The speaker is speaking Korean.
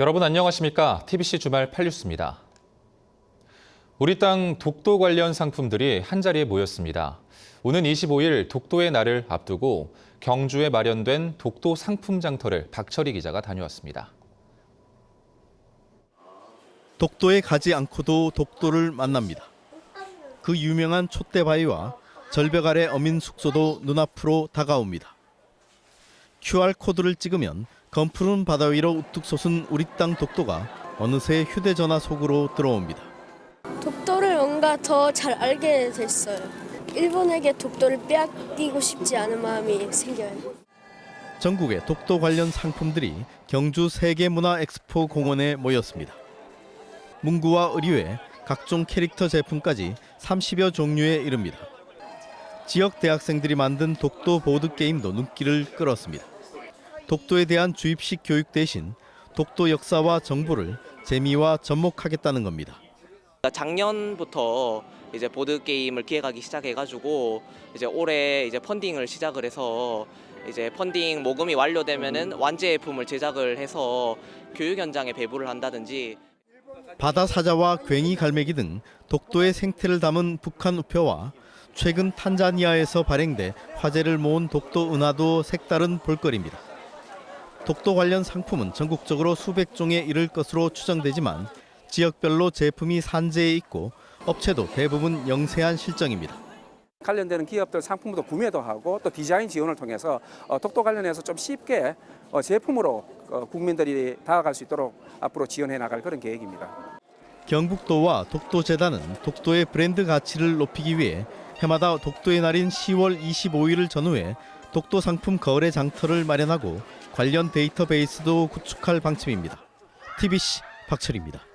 여러분 안녕하십니까? TBC 주말 8뉴스입니다. 우리 땅 독도 관련 상품들이 한자리에 모였습니다. 오는 25일 독도의 날을 앞두고 경주에 마련된 독도 상품 장터를 박철희 기자가 다녀왔습니다. 독도에 가지 않고도 독도를 만납니다. 그 유명한 촛대바위와 절벽 아래 어민 숙소도 눈앞으로 다가옵니다. QR코드를 찍으면 검푸른 바다 위로 우뚝 솟은 우리 땅 독도가 어느새 휴대전화 속으로 들어옵니다. 독도를 뭔가 더 잘 알게 됐어요. 일본에게 독도를 빼앗기고 싶지 않은 마음이 생겨요. 전국의 독도 관련 상품들이 경주 세계문화 엑스포 공원에 모였습니다. 문구와 의류에 각종 캐릭터 제품까지 30여 종류에 이릅니다. 지역 대학생들이 만든 독도 보드 게임도 눈길을 끌었습니다. 독도에 대한 주입식 교육 대신 독도 역사와 정보를 재미와 접목하겠다는 겁니다. 작년부터 이제 보드 게임을 기획하기 시작해가지고 이제 올해 이제 펀딩을 시작을 해서 이제 펀딩 모금이 완료되면은 완제품을 제작을 해서 교육 현장에 배부를 한다든지 바다 사자와 괭이 갈매기 등 독도의 생태를 담은 북한 우표와 최근 탄자니아에서 발행돼 화제를 모은 독도 은하도 색다른 볼거리입니다. 독도 관련 상품은 전국적으로 수백 종에 이를 것으로 추정되지만 지역별로 제품이 산재해 있고 업체도 대부분 영세한 실정입니다. 관련되는 기업들 상품도 구매도 하고 또 디자인 지원을 통해서 어, 독도 관련해서 좀 쉽게 어, 제품으로 어, 국민들이 다가갈 수 있도록 앞으로 지원해 나갈 그런 계획입니다. 경북도와 독도재단은 독도의 브랜드 가치를 높이기 위해 해마다 독도의 날인 10월 25일을 전후해 독도 상품 거래 장터를 마련하고 관련 데이터베이스도 구축할 방침입니다. TBC 박철입니다.